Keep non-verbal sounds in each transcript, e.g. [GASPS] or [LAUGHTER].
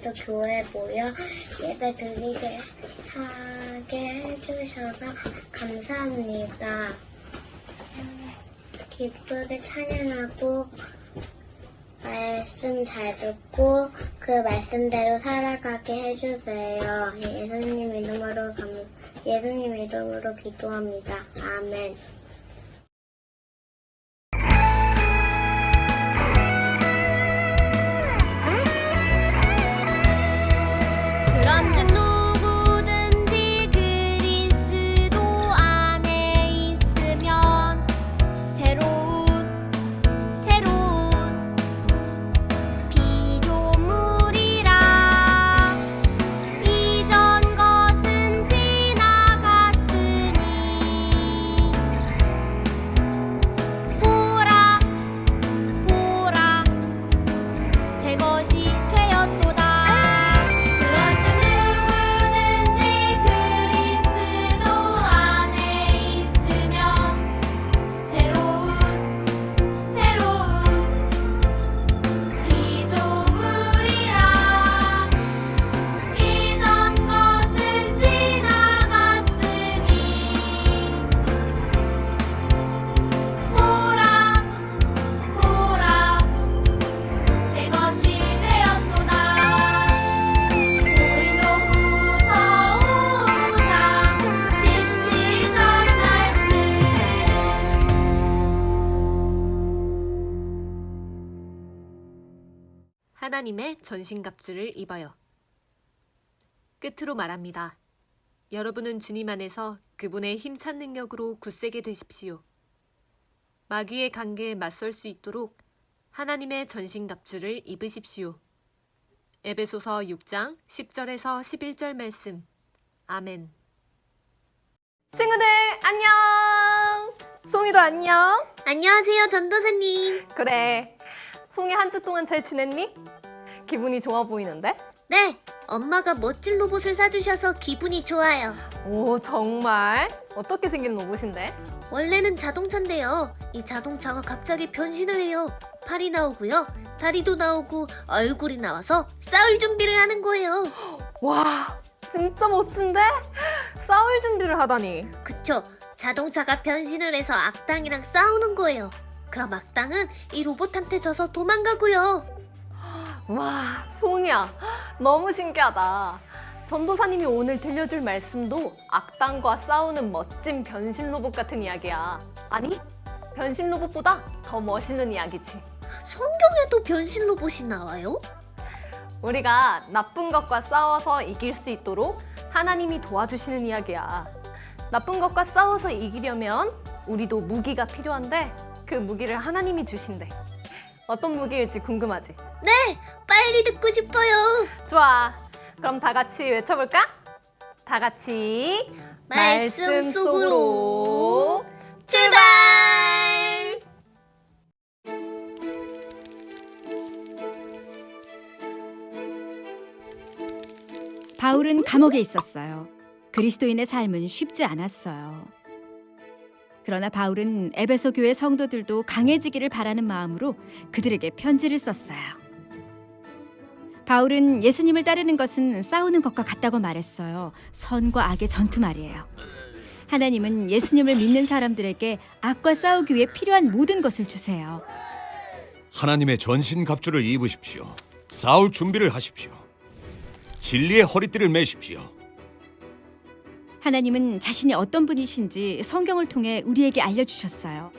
오늘도 교회에 모여 예배 드리게 하게 해주셔서 감사합니다. 기쁘게 찬양하고 말씀 잘 듣고 그 말씀대로 살아가게 해주세요. 예수님 이름으로 감, 예수님 이름으로 기도합니다. 아멘. 하나님의 전신갑주를 입어요. 끝으로 말합니다. 여러분은 주님 안에서 그분의 힘찬 능력으로 굳세게 되십시오. 마귀의 관계에 맞설 수 있도록 하나님의 전신갑주를 입으십시오. 에베소서 6장 10절에서 11절 말씀. 아멘. 친구들 안녕. 송이도 안녕. 안녕하세요, 전도사님. 그래. 송이 한 주 동안 잘 지냈니? 기분이 좋아 보이는데? 네, 엄마가 멋진 로봇을 사주셔서 기분이 좋아요. 오 정말? 어떻게 생긴 로봇인데? 원래는 자동차인데요. 이 자동차가 갑자기 변신을 해요. 팔이 나오고요. 다리도 나오고 얼굴이 나와서 싸울 준비를 하는 거예요. [GASPS] 와 진짜 멋진데? 싸울 준비를 하다니. 그쵸? 자동차가 변신을 해서 악당이랑 싸우는 거예요. 그럼 악당은 이 로봇한테 져서 도망가고요. 와 송이야 너무 신기하다. 전도사님이 오늘 들려줄 말씀도 악당과 싸우는 멋진 변신 로봇 같은 이야기야. 아니 변신 로봇보다 더 멋있는 이야기지. 성경에도 변신 로봇이 나와요? 우리가 나쁜 것과 싸워서 이길 수 있도록 하나님이 도와주시는 이야기야. 나쁜 것과 싸워서 이기려면 우리도 무기가 필요한데 그 무기를 하나님이 주신대. 어떤 무기일지 궁금하지? 네, 빨리 듣고 싶어요. 좋아. 그럼 다 같이 외쳐볼까? 다 같이 말씀 속으로 출발! 바울은 감옥에 있었어요. 그리스도인의 삶은 쉽지 않았어요. 그러나 바울은 에베소 교회 성도들도 강해지기를 바라는 마음으로 그들에게 편지를 썼어요. 바울은 예수님을 따르는 것은 싸우는 것과 같다고 말했어요. 선과 악의 전투 말이에요. 하나님은 예수님을 믿는 사람들에게 악과 싸우기 위해 필요한 모든 것을 주세요. 하나님의 전신 갑주를 입으십시오. 싸울 준비를 하십시오. 진리의 허리띠를 매십시오. 하나님은 자신이 어떤 분이신지 성경을 통해 우리에게 알려주셨어요.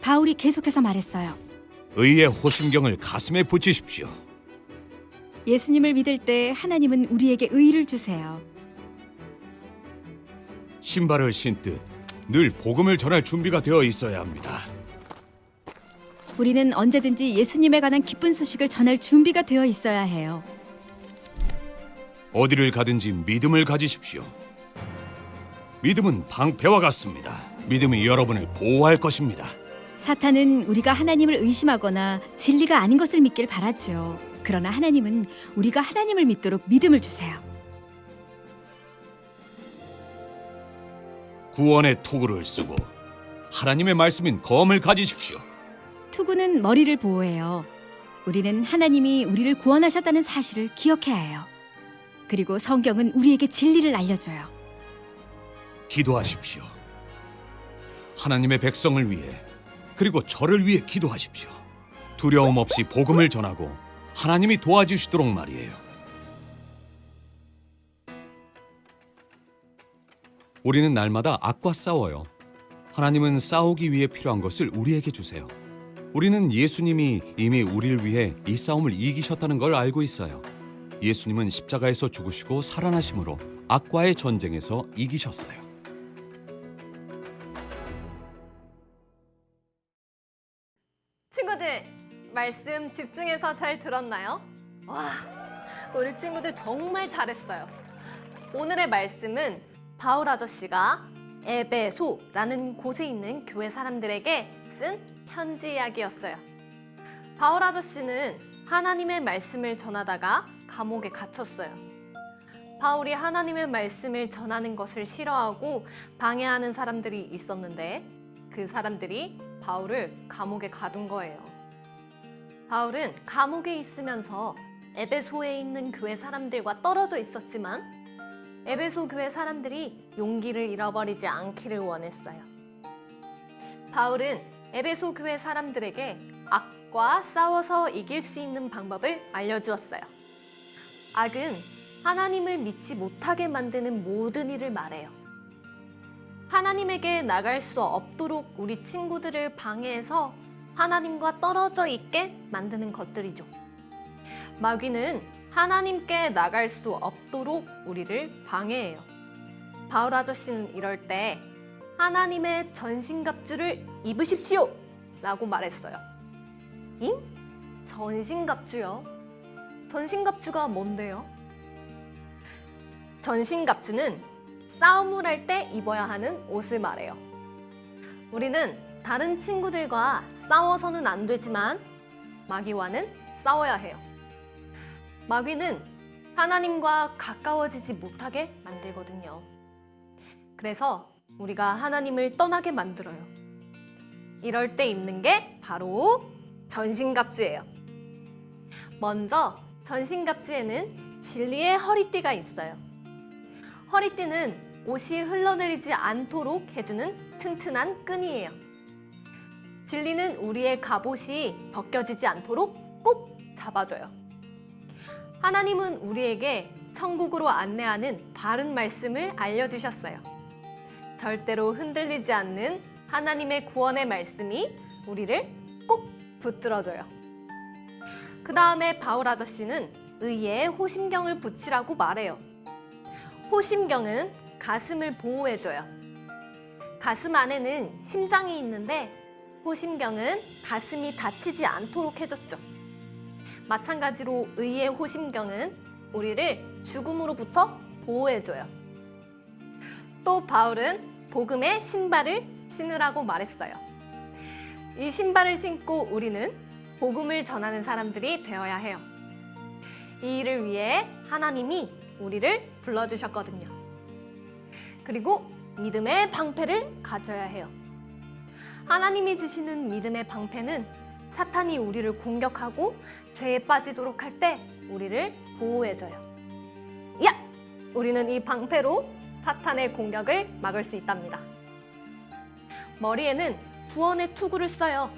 바울이 계속해서 말했어요. 의의 호심경을 가슴에 붙이십시오. 예수님을 믿을 때 하나님은 우리에게 의를 주세요. 신발을 신듯 늘 복음을 전할 준비가 되어 있어야 합니다. 우리는 언제든지 예수님에 관한 기쁜 소식을 전할 준비가 되어 있어야 해요. 어디를 가든지 믿음을 가지십시오. 믿음은 방패와 같습니다. 믿음이 여러분을 보호할 것입니다. 사탄은 우리가 하나님을 의심하거나 진리가 아닌 것을 믿길 바라죠. 그러나 하나님은 우리가 하나님을 믿도록 믿음을 주세요. 구원의 투구를 쓰고 하나님의 말씀인 검을 가지십시오. 투구는 머리를 보호해요. 우리는 하나님이 우리를 구원하셨다는 사실을 기억해야 해요. 그리고 성경은 우리에게 진리를 알려줘요. 기도하십시오. 하나님의 백성을 위해 그리고 저를 위해 기도하십시오. 두려움 없이 복음을 전하고 하나님이 도와주시도록 말이에요. 우리는 날마다 악과 싸워요. 하나님은 싸우기 위해 필요한 것을 우리에게 주세요. 우리는 예수님이 이미 우리를 위해 이 싸움을 이기셨다는 걸 알고 있어요. 예수님은 십자가에서 죽으시고 살아나심으로 악과의 전쟁에서 이기셨어요. 말씀 집중해서 잘 들었나요? 와, 우리 친구들 정말 잘했어요. 오늘의 말씀은 바울 아저씨가 에베소라는 곳에 있는 교회 사람들에게 쓴 편지 이야기였어요. 바울 아저씨는 하나님의 말씀을 전하다가 감옥에 갇혔어요. 바울이 하나님의 말씀을 전하는 것을 싫어하고 방해하는 사람들이 있었는데 그 사람들이 바울을 감옥에 가둔 거예요. 바울은 감옥에 있으면서 에베소에 있는 교회 사람들과 떨어져 있었지만 에베소 교회 사람들이 용기를 잃어버리지 않기를 원했어요. 바울은 에베소 교회 사람들에게 악과 싸워서 이길 수 있는 방법을 알려주었어요. 악은 하나님을 믿지 못하게 만드는 모든 일을 말해요. 하나님에게 나갈 수 없도록 우리 친구들을 방해해서 하나님과 떨어져 있게 만드는 것들이죠. 마귀는 하나님께 나갈 수 없도록 우리를 방해해요. 바울 아저씨는 이럴 때 하나님의 전신갑주를 입으십시오! 라고 말했어요. 잉? 전신갑주요? 전신갑주가 뭔데요? 전신갑주는 싸움을 할 때 입어야 하는 옷을 말해요. 우리는 다른 친구들과 싸워서는 안 되지만 마귀와는 싸워야 해요. 마귀는 하나님과 가까워지지 못하게 만들거든요. 그래서 우리가 하나님을 떠나게 만들어요. 이럴 때 입는 게 바로 전신갑주예요. 먼저 전신갑주에는 진리의 허리띠가 있어요. 허리띠는 옷이 흘러내리지 않도록 해주는 튼튼한 끈이에요. 진리는 우리의 갑옷이 벗겨지지 않도록 꼭 잡아줘요. 하나님은 우리에게 천국으로 안내하는 바른 말씀을 알려주셨어요. 절대로 흔들리지 않는 하나님의 구원의 말씀이 우리를 꼭 붙들어줘요. 그 다음에 바울 아저씨는 의에 호심경을 붙이라고 말해요. 호심경은 가슴을 보호해줘요. 가슴 안에는 심장이 있는데 호심경은 가슴이 다치지 않도록 해줬죠. 마찬가지로 의의 호심경은 우리를 죽음으로부터 보호해줘요. 또 바울은 복음의 신발을 신으라고 말했어요. 이 신발을 신고 우리는 복음을 전하는 사람들이 되어야 해요. 이 일을 위해 하나님이 우리를 불러주셨거든요. 그리고 믿음의 방패를 가져야 해요. 하나님이 주시는 믿음의 방패는 사탄이 우리를 공격하고 죄에 빠지도록 할 때 우리를 보호해줘요. 야! 우리는 이 방패로 사탄의 공격을 막을 수 있답니다. 머리에는 구원의 투구를 써요.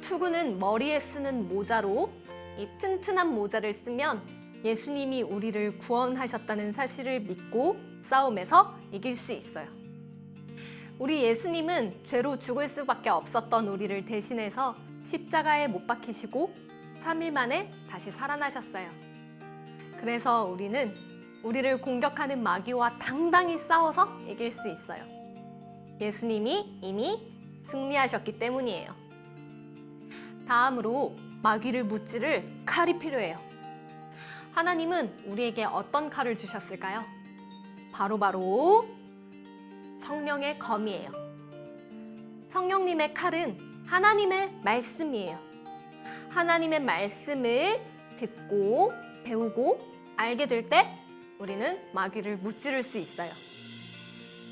투구는 머리에 쓰는 모자로 이 튼튼한 모자를 쓰면 예수님이 우리를 구원하셨다는 사실을 믿고 싸움에서 이길 수 있어요. 우리 예수님은 죄로 죽을 수밖에 없었던 우리를 대신해서 십자가에 못 박히시고 3일 만에 다시 살아나셨어요. 그래서 우리는 우리를 공격하는 마귀와 당당히 싸워서 이길 수 있어요. 예수님이 이미 승리하셨기 때문이에요. 다음으로 마귀를 무찌를 칼이 필요해요. 하나님은 우리에게 어떤 칼을 주셨을까요? 바로바로 성령의 검이에요. 성령님의 칼은 하나님의 말씀이에요. 하나님의 말씀을 듣고 배우고 알게 될 때 우리는 마귀를 무찌를 수 있어요.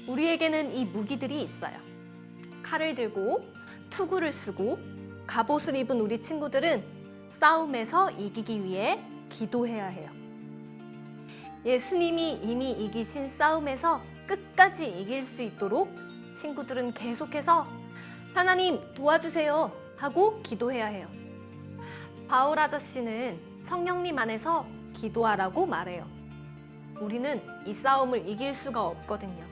우리에게는 이 무기들이 있어요. 칼을 들고 투구를 쓰고 갑옷을 입은 우리 친구들은 싸움에서 이기기 위해 기도해야 해요. 예수님이 이미 이기신 싸움에서 끝까지 이길 수 있도록 친구들은 계속해서 하나님 도와주세요 하고 기도해야 해요. 바울 아저씨는 성령님 안에서 기도하라고 말해요. 우리는 이 싸움을 이길 수가 없거든요.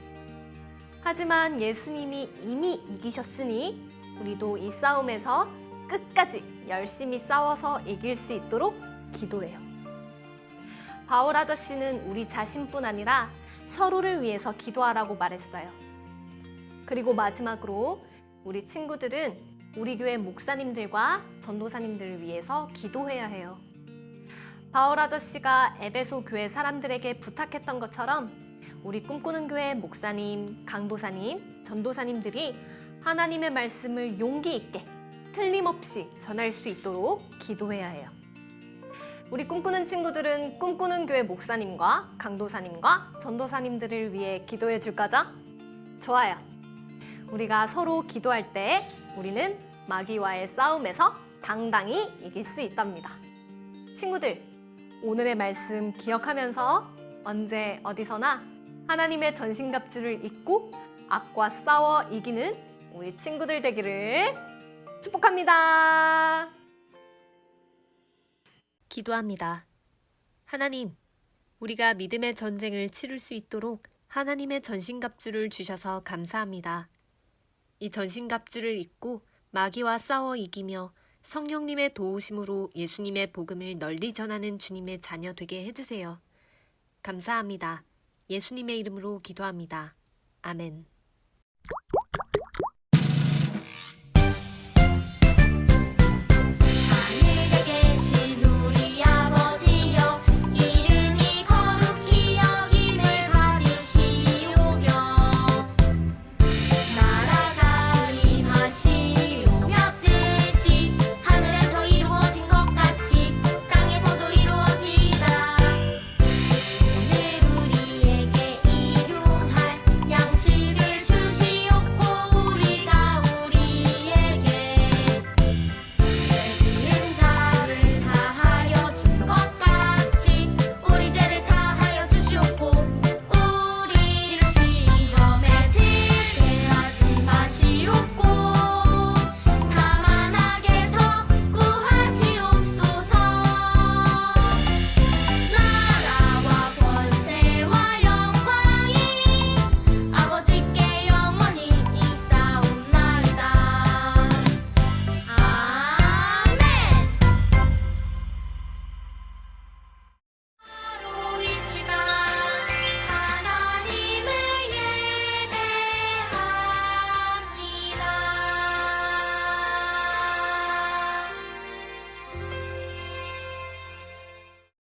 하지만 예수님이 이미 이기셨으니 우리도 이 싸움에서 끝까지 열심히 싸워서 이길 수 있도록 기도해요. 바울 아저씨는 우리 자신뿐 아니라 서로를 위해서 기도하라고 말했어요. 그리고 마지막으로 우리 친구들은 우리 교회 목사님들과 전도사님들을 위해서 기도해야 해요. 바울 아저씨가 에베소 교회 사람들에게 부탁했던 것처럼 우리 꿈꾸는 교회 목사님, 강도사님, 전도사님들이 하나님의 말씀을 용기 있게 틀림없이 전할 수 있도록 기도해야 해요. 우리 꿈꾸는 친구들은 꿈꾸는 교회 목사님과 강도사님과 전도사님들을 위해 기도해 줄 거죠? 좋아요. 우리가 서로 기도할 때 우리는 마귀와의 싸움에서 당당히 이길 수 있답니다. 친구들, 오늘의 말씀 기억하면서 언제 어디서나 하나님의 전신갑주를 입고 악과 싸워 이기는 우리 친구들 되기를 축복합니다. 기도합니다. 하나님, 우리가 믿음의 전쟁을 치를 수 있도록 하나님의 전신갑주를 주셔서 감사합니다. 이 전신갑주를 입고 마귀와 싸워 이기며 성령님의 도우심으로 예수님의 복음을 널리 전하는 주님의 자녀 되게 해주세요. 감사합니다. 예수님의 이름으로 기도합니다. 아멘.